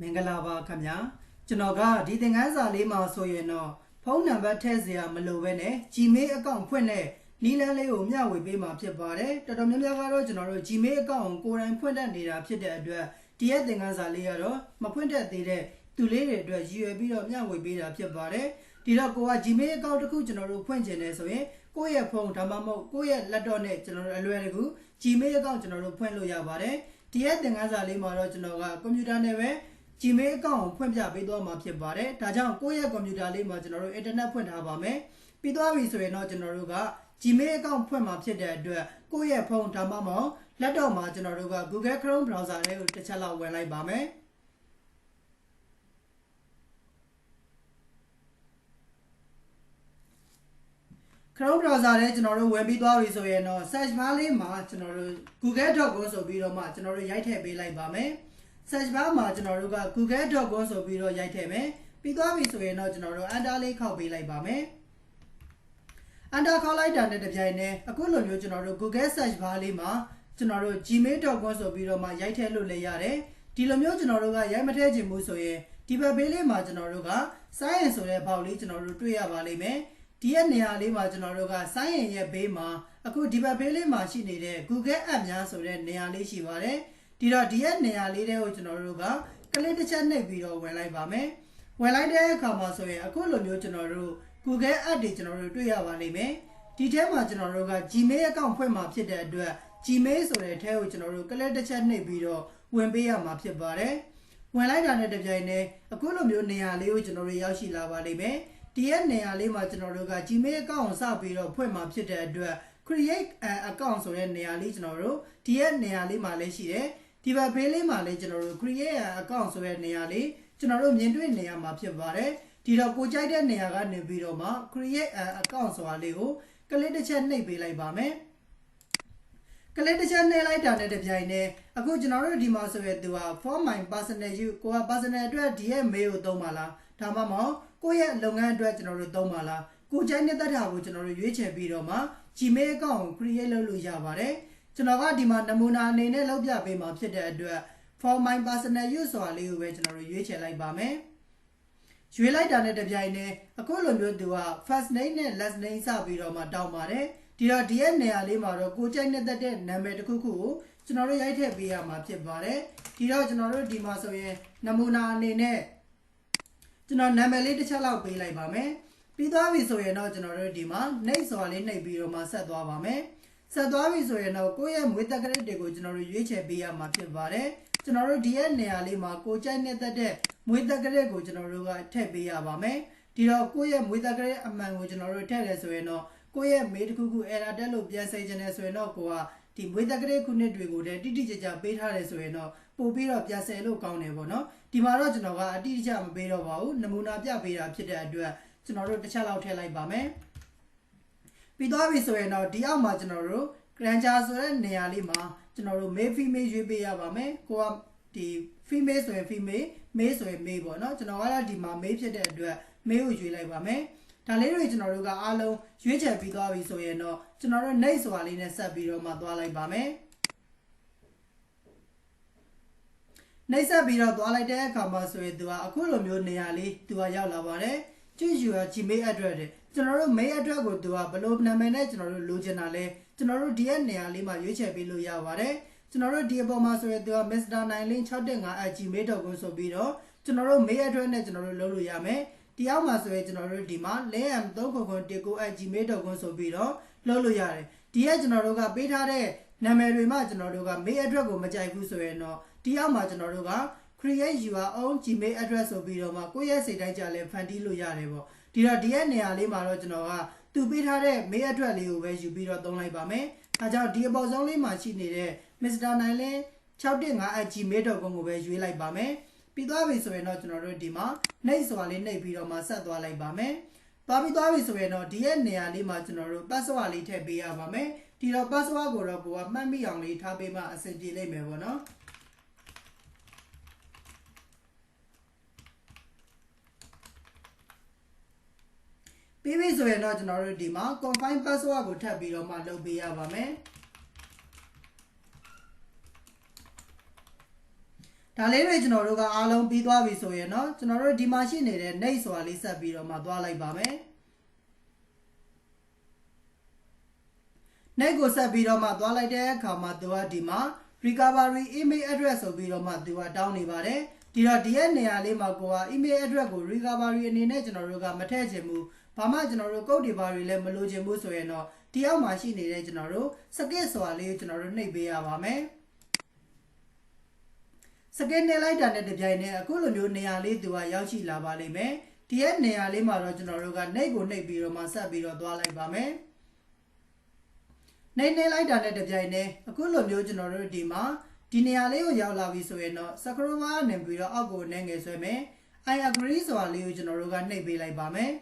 မင်္ဂလာပါခင်ဗျာကျွန်တော်ကဒီသင်ခန်းစာလေးမှာဆိုရင်တော့ဖုန်းနံပါတ်ထည့်စရာမလိုပဲနဲ့ Gmail အကောင့်ဖွင့်တဲ့နီလန်းလေးကိုမျှဝေပေးမှာဖြစ်ပါတယ်တော်တော်များများကတော့ကျွန်တော်တို့ Gmail အကောင့်ကိုကိုယ်တိုင်ဖွင့်တတ်နေတာဖြစ်တဲ့အတွက်ဒီရဲ့သင်ခန်းစာလေးကတော့မဖွင့်တတ်သေးတဲ့သူလေးတွေအတွက်ရည်ရွယ်ပြီးတော့မျှဝေပေးတာဖြစ်ပါတယ်ဒီတော့ကိုက Gmail အကောင့်တစ်ခုကျွန်တော်တို့ဖွင့်ချင်တယ်ဆိုရင်ကိုယ့်ရဲ့ဖုန်းဒါမှမဟုတ်ကိုယ့်ရဲ့ laptop နဲ့ကျွန်တော်တို့အလွယ်တကူ Gmail အကောင့်ကျွန်တော်တို့ဖွင့်လို့ရပါတယ်ဒီရဲ့သင်ခန်းစာလေးမှာတော့ကျွန်တော်ကကွန်ပျူတာနဲ့ပဲ Gmail အကောင့်ကိုဖွင့်ပြပေးသွားမှာဖြစ်ပါတယ်။ဒါကြောင့်ကိုယ့်ရဲ့ကွန်ပျူတာလေးမှာကျွန်တော်တို့ internet ဖွင့်ထားပါမယ်။ပြီးသွားပြီဆိုရင်တော့ကျွန်တော်တို့က Gmail အကောင့်ဖွင့်မှာဖြစ်တဲ့အတွက်ကိုယ့်ရဲ့ဖုန်းဒါမှမဟုတ် laptop မှာကျွန်တော်တို့က Google Chrome browser လေးကိုတစ်ချက်လောက်ဝင်လိုက်ပါမယ်။ Chrome browser ထဲကျွန်တော်တို့ဝင်ပြီးသွားပြီဆိုရင်တော့ search bar လေးမှာကျွန်တော်တို့ google.com ဆိုပြီးတော့မှကျွန်တော်တို့ရိုက်ထည့်ပေးလိုက်ပါမယ်။ search bar မှာကျွန်တော်တို့က google.com ဆိုပြီးတော့ရိုက်ထည့်မယ်။ပြီးသွားပြီဆိုရင်တော့ကျွန်တော်တို့ enter လေးခောက်ပေးလိုက်ပါမယ်။ enter ခောက်လိုက်တာနဲ့တပြိုင်နက်အခုလိုမျိုးကျွန်တော်တို့ google search bar လေးမှာကျွန်တော်တို့ gmail.com ဆိုပြီးတော့မှရိုက်ထည့်လို့လည်းရတယ်။ဒီလိုမျိုးကျွန်တော်တို့ကရိုက်မထည့်ချင်ဘူးဆိုရင်ဒီဘက်ဘေးလေးမှာကျွန်တော်တို့က science ဆိုတဲ့ဘောက်လေးကျွန်တော်တို့တွေ့ရပါလိမ့်မယ်။ဒီရဲ့နေရာလေးမှာကျွန်တော်တို့က science ရဲ့ဘေးမှာအခုဒီဘက်ဘေးလေးမှာရှိနေတဲ့ Google App များဆိုတဲ့နေရာလေးရှိပါတယ်။ ဒီတော့ဒီရဲ့နေရာလေးတွေကိုကျွန်တော်တို့ကကလစ်တစ်ချက်နှိပ်ပြီးတော့ဝင်လိုက်ပါမယ်။ဝင်လိုက်တဲ့အခါမှာဆိုရင်အခုလိုမျိုးကျွန်တော်တို့ Google App တွေကျွန်တော်တို့တွေ့ရပါလိမ့်မယ်။ဒီထဲမှာကျွန်တော်တို့က Gmail အကောင့်ဖွင့်မှာဖြစ်တဲ့အတွက် Gmail ဆိုတဲ့ထဲကိုကျွန်တော်တို့ကလစ်တစ်ချက်နှိပ်ပြီးတော့ဝင်ပေးရမှာဖြစ်ပါတယ်။ဝင်လိုက်တာနဲ့တပြိုင်နက်အခုလိုမျိုးနေရာလေးကိုကျွန်တော်တို့ရောက်ရှိလာပါလိမ့်မယ်။ဒီရဲ့နေရာလေးမှာကျွန်တော်တို့က Gmail အကောင့်ကိုစပြီးတော့ဖွင့်မှာဖြစ်တဲ့အတွက် create an account ဆိုတဲ့နေရာလေးကျွန်တော်တို့ဒီရဲ့နေရာလေးမှာလည်းရှိတယ် ဒီဘက်ဖေးလေးမှာလည်းကျွန်တော်တို့ create an account ဆိုတဲ့နေရာလေးကျွန်တော်တို့မြင်တွေ့နေရမှာဖြစ်ပါတယ်ဒီတော့ကိုကြိုက်တဲ့နေရာကနေပြီးတော့မှ create an account ဆိုတာလေးကိုကလစ်တစ်ချက်နှိပ်ပေးလိုက်ပါမယ်ကလေးတစ်ချက်နှိပ်လိုက်တာနဲ့တပြိုင်နက်အခုကျွန်တော်တို့ဒီမှာဆိုရသူက for my personal use ကိုက personal အတွက်ဒီရဲ့ mail ကိုသုံးပါလားဒါမှမဟုတ်ကိုယ့်ရဲ့လုပ်ငန်းအတွက်ကျွန်တော်တို့သုံးပါလားကိုကြိုက်တဲ့တက်တာကိုကျွန်တော်တို့ရွေးချယ်ပြီးတော့မှ Gmail အကောင့်ကို create လုပ်လို့ရပါတယ် ကျွန်တော်ကဒီမှာနမူနာအနေနဲ့လုပ်ပြပေးမှာဖြစ်တဲ့အတွက် for my personal use ဆိုတာလေးကိုပဲကျွန်တော်တို့ရွေးချယ်လိုက်ပါမယ်ရွေးလိုက်တာနဲ့တပြိုင်နက်အခုလိုမျိုးသူက first name နဲ့ last name စပြီးတော့မှတောင်းပါတယ်ဒီတော့ဒီရဲ့နေရာလေးမှာတော့ကိုကြိုက်နေတဲ့တဲ့နာမည်တစ်ခုခုကိုကျွန်တော်တို့ရိုက်ထည့်ပေးရမှာဖြစ်ပါတယ်ဒီတော့ကျွန်တော်တို့ဒီမှာဆိုရင်နမူနာအနေနဲ့ကျွန်တော်နာမည်လေးတစ်ချက်လောက်ပေးလိုက်ပါမယ်ပြီးသွားပြီဆိုရင်တော့ကျွန်တော်တို့ဒီမှာနှိပ်စွာလေးနှိပ်ပြီးတော့မှဆက်သွားပါမယ် ဆက်သွားပြီဆိုရင်တော့ကိုယ့်ရဲ့မွေးတက်ကလေးတွေကိုကျွန်တော်တို့ရွေးချယ်ပေးရမှာဖြစ်ပါတယ်ကျွန်တော်တို့ဒီရဲ့နေရာလေးမှာကိုကြိုက်နေတဲ့မွေးတက်ကလေးကိုကျွန်တော်တို့ကထည့်ပေးရပါမယ်ဒီတော့ကိုယ့်ရဲ့မွေးတက်ကလေးအမှန်ကိုကျွန်တော်တို့ထည့်တယ်ဆိုရင်တော့ကိုယ့်ရဲ့မေးတစ်ခုခု error တက်လို့ပြန်စိတ်ချင်တယ်ဆိုရင်တော့ကိုကဒီမွေးတက်ကလေးခုနှစ်တွေကိုတည်းတိတိကျကျပေးထားတယ်ဆိုရင်တော့ပို့ပြီးတော့ပြန်ဆယ်လို့ကောင်းတယ်ပေါ့နော်ဒီမှာတော့ကျွန်တော်ကအတိအကျမပေးတော့ပါဘူးနမူနာပြပေးတာဖြစ်တဲ့အတွက်ကျွန်တော်တို့တစ်ချက်လောက်ထည့်လိုက်ပါမယ် ပြီးသွားပြီဆိုရင်တော့ဒီအောက်မှာကျွန်တော်တို့ granger ဆိုတဲ့နေရာလေးမှာကျွန်တော်တို့ male female ရွေးပေးရပါမယ်ကိုကဒီ female ဆိုရင် female male ဆိုရင် male ပေါ့နော်ကျွန်တော်ကတော့ဒီမှာ male ဖြစ်တဲ့အတွက် male ကိုရွေးလိုက်ပါမယ်ဒါလေးတွေကျွန်တော်တို့ကအားလုံးရွေးချယ်ပြီးသွားပြီဆိုရင်တော့ကျွန်တော်တို့ next ဆိုတာလေးနဲ့ဆက်ပြီးတော့မှသွားလိုက်ပါမယ်နှိပ်ဆက်ပြီးတော့သွားလိုက်တဲ့အခါမှာဆိုရင်သူကအခုလိုမျိုးနေရာလေးသူကရောက်လာပါတယ် ကြည့်ယူရ Gmail address တဲ့ကျွန်တော်တို့ mail address ကိုသူကဘယ်လိုနာမည်နဲ့ကျွန်တော်တို့လိုချင်တာလဲကျွန်တော်တို့ဒီရဲ့နေရာလေးမှာရွေးချယ်ပေးလို့ရပါတယ်ကျွန်တော်တို့ဒီအပေါ်မှာဆိုရင်သူက mr9link615@gmail.com ဆိုပြီးတော့ကျွန်တော်တို့ mail address နဲ့ကျွန်တော်တို့လုပ်လို့ရမယ်ဒီအောက်မှာဆိုရင်ကျွန်တော်တို့ဒီမှာ lam39919@gmail.com ဆိုပြီးတော့လုပ်လို့ရတယ်ဒီကကျွန်တော်တို့ကပေးထားတဲ့နာမည်တွေမှာကျွန်တော်တို့က mail address ကိုမကြိုက်ဘူးဆိုရင်တော့ဒီအောက်မှာကျွန်တော်တို့က create your own gmail address ဆိုပြီးတော့မှကိုယ့်ရဲ့စိတ်တိုင်းကြလဲဖန်တီးလို့ရတယ်ပေါ့ဒီတော့ဒီရဲ့နေရာလေးမှာတော့ကျွန်တော်ကသူပေးထားတဲ့ mail address လေးကိုပဲယူပြီးတော့သုံးလိုက်ပါမယ်အဲကြောင့်ဒီအပေါ်ဆုံးလေးမှာရှိနေတဲ့ Mr. Nine 615@gmail.com ကိုပဲရွေးလိုက်ပါမယ်ပြီးသွားပြီဆိုရင်တော့ကျွန်တော်တို့ဒီမှာနှိပ်စွာလေးနှိပ်ပြီးတော့မှဆက်သွားလိုက်ပါမယ်သွားပြီးသွားပြီဆိုရင်တော့ဒီရဲ့နေရာလေးမှာကျွန်တော်တို့ password လေးထည့်ပေးရပါမယ်ဒီတော့ password ကိုတော့ကိုကမှတ်မိအောင်လေးထားပေးမှအဆင်ပြေလိမ့်မယ်ပေါ့နော် ပြီးပြီဆိုရင်တော့ကျွန်တော်တို့ဒီမှာ confine password ကိုထပ်ပြီးတော့မှလုပ်ပေးရပါမယ်ဒါလေးတွေကျွန်တော်တို့ကအားလုံးပြီးသွားပြီဆိုရင်တော့ကျွန်တော်တို့ဒီမှာရှိနေတဲ့ net ဆိုတာလေးဆက်ပြီးတော့မှသွားလိုက်ပါမယ် net ကိုဆက်ပြီးတော့မှသွားလိုက်တဲ့အခါမှာသူကဒီမှာ recovery email address ဆိုပြီးတော့မှသူကတောင်းနေပါတယ်ဒီတော့ဒီရဲ့နေရာလေးမှာကိုက email address ကို recovery အနေနဲ့ကျွန်တော်တို့ကမထည့်ချင်ဘူး ဘာမှကျွန်တော်တို့ code တွေဘာတွေလည်းမလိုချင်ဘူးဆိုရင်တော့ဒီအောက်မှာရှိနေတဲ့ကျွန်တော်တို့ skip ဆိုတာလေးကိုကျွန်တော်တို့နှိပ်ပေးရပါမယ်စကင်နေလိုက်တာနဲ့တပြိုင်နက်အခုလိုမျိုးနေရာလေးသူကရောက်ရှိလာပါလိမ့်မယ်ဒီရဲ့နေရာလေးမှာတော့ကျွန်တော်တို့ကနှိပ်ကိုနှိပ်ပြီးတော့မှဆက်ပြီးတော့သွားလိုက်ပါမယ်နှိပ်နေလိုက်တာနဲ့တပြိုင်နက်အခုလိုမျိုးကျွန်တော်တို့ဒီမှာဒီနေရာလေးကိုရောက်လာပြီဆိုရင်တော့ scroll bar နဲ့ပြီးတော့အောက်ကိုနှိပ်ငယ်ဆွဲမယ် I agree ဆိုတာလေးကိုကျွန်တော်တို့ကနှိပ်ပေးလိုက်ပါမယ်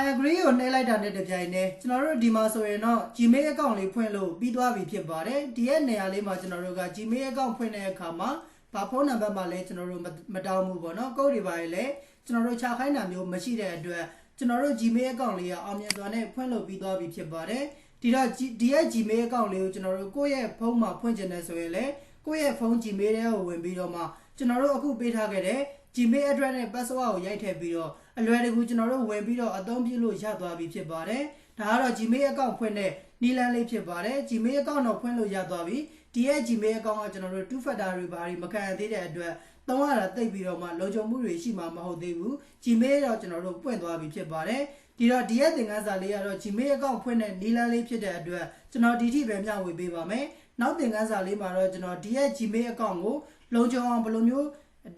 I agree ကိုနှိပ်လိုက်တာနဲ့တပြိုင်တည်းကျွန်တော်တို့ဒီမှာဆိုရင်တော့ Gmail account လေးဖွင့်လို့ပြီးသွားပြီဖြစ်ပါတယ်ဒီရဲ့နေရာလေးမှာကျွန်တော်တို့က Gmail account ဖွင့်တဲ့အခါမှာဘာဖုန်းနံပါတ်မှလည်းကျွန်တော်တို့မတောင်းဘူးပေါ့နော်ကုတ်တွေပါလေကျွန်တော်တို့ချခိုင်းတာမျိုးမရှိတဲ့အတွက်ကျွန်တော်တို့ Gmail account လေးကအောင်မြင်စွာနဲ့ဖွင့်လို့ပြီးသွားပြီဖြစ်ပါတယ်ဒီတော့ဒီရဲ့ Gmail account လေးကိုကျွန်တော်တို့ကိုယ့်ရဲ့ဖုန်းမှာဖွင့်ချင်တယ်ဆိုရင်လည်းကိုယ့်ရဲ့ဖုန်း Gmail ထဲကိုဝင်ပြီးတော့မှကျွန်တော်တို့အခုပေးထားခဲ့တဲ့ Gmail address နဲ့ password ကိုရိုက်ထည့်ပြီးတော့ အလွယ်တကူကျွန်တော်တို့ဝင်ပြီးတော့အသုံးပြုလို့ရသွားပြီဖြစ်ပါတယ်။ဒါကတော့ Gmail account ဖွင့်တဲ့နည်းလမ်းလေးဖြစ်ပါတယ်။ Gmail account တော့ဖွင့်လို့ရသွားပြီ။ဒီရဲ့ Gmail account ကကျွန်တော်တို့ two factor တွေဘာတွေမခံရသေးတဲ့အတွက်သုံးရတာတိတ်ပြီးတော့မှလုံခြုံမှုတွေရှိမှာမဟုတ်သေးဘူး။ Gmail တော့ကျွန်တော်တို့ပွင့်သွားပြီဖြစ်ပါတယ်။ဒီတော့ဒီရဲ့သင်ခန်းစာလေးကတော့ Gmail account ဖွင့်တဲ့နည်းလမ်းလေးဖြစ်တဲ့အတွက်ကျွန်တော်ဒီထိပဲမျှဝေပေးပါမယ်။နောက်သင်ခန်းစာလေးမှာတော့ကျွန်တော်ဒီရဲ့ Gmail account ကိုလုံခြုံအောင်ဘယ်လိုမျိုး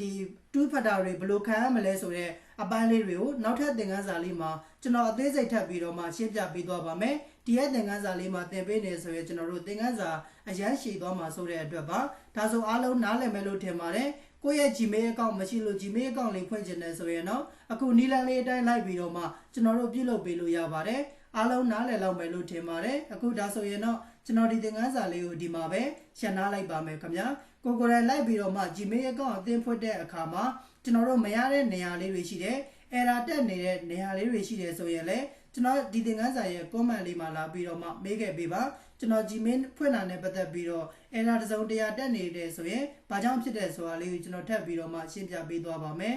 ဒီ2 factor တွေဘယ်လိုခံရမလဲဆိုတော့ အပိုင်းလေးတွေကိုနောက်ထပ်သင်ခန်းစာလေးမှာကျွန်တော်အသေးစိတ်ထပ်ပြီးတော့မှရှင်းပြပေးသွားပါမယ်ဒီရဲ့သင်ခန်းစာလေးမှာသင်ပေးနေဆိုရင်ကျွန်တော်တို့သင်ခန်းစာအရန်ရှည်သွားမှာဆိုတဲ့အတွက်ပါဒါဆိုအားလုံးနားလည်မယ်လို့ထင်ပါတယ်ကိုယ့်ရဲ့ Gmail account မရှိလို့ Gmail account လေးဖွင့်ချင်တယ်ဆိုရင်တော့အခုနီလန်လေးအတိုင်းလိုက်ပြီးတော့မှကျွန်တော်တို့ပြုလုပ်ပေးလို့ရပါတယ်အားလုံးနားလည်လောက်မယ်လို့ထင်ပါတယ်အခုဒါဆိုရင်တော့ကျွန်တော်ဒီသင်ခန်းစာလေးကိုဒီမှာပဲရှင်းနာလိုက်ပါမယ်ခင်ဗျာကိုကိုယ်တိုင်လိုက်ပြီးတော့မှ Gmail account အသင်ဖွင့်တဲ့အခါမှာ ကျွန်တော်တို့မရတဲ့နေရာလေးတွေရှိတယ် error တက်နေတဲ့နေရာလေးတွေရှိတယ်ဆိုရင်လည်းကျွန်တော်ဒီသင်ခန်းစာရဲ့ comment လေးမှာလာပြီးတော့မှမေးခဲ့ပေးပါကျွန်တော် Gmail ဖွင့်တာနဲ့ပတ်သက်ပြီးတော့ error တစ်စုံတရာတက်နေတယ်ဆိုရင်ဘာကြောင့်ဖြစ်တယ်ဆိုတာလေးကိုကျွန်တော်ထပ်ပြီးတော့မှရှင်းပြပေးသွားပါမယ်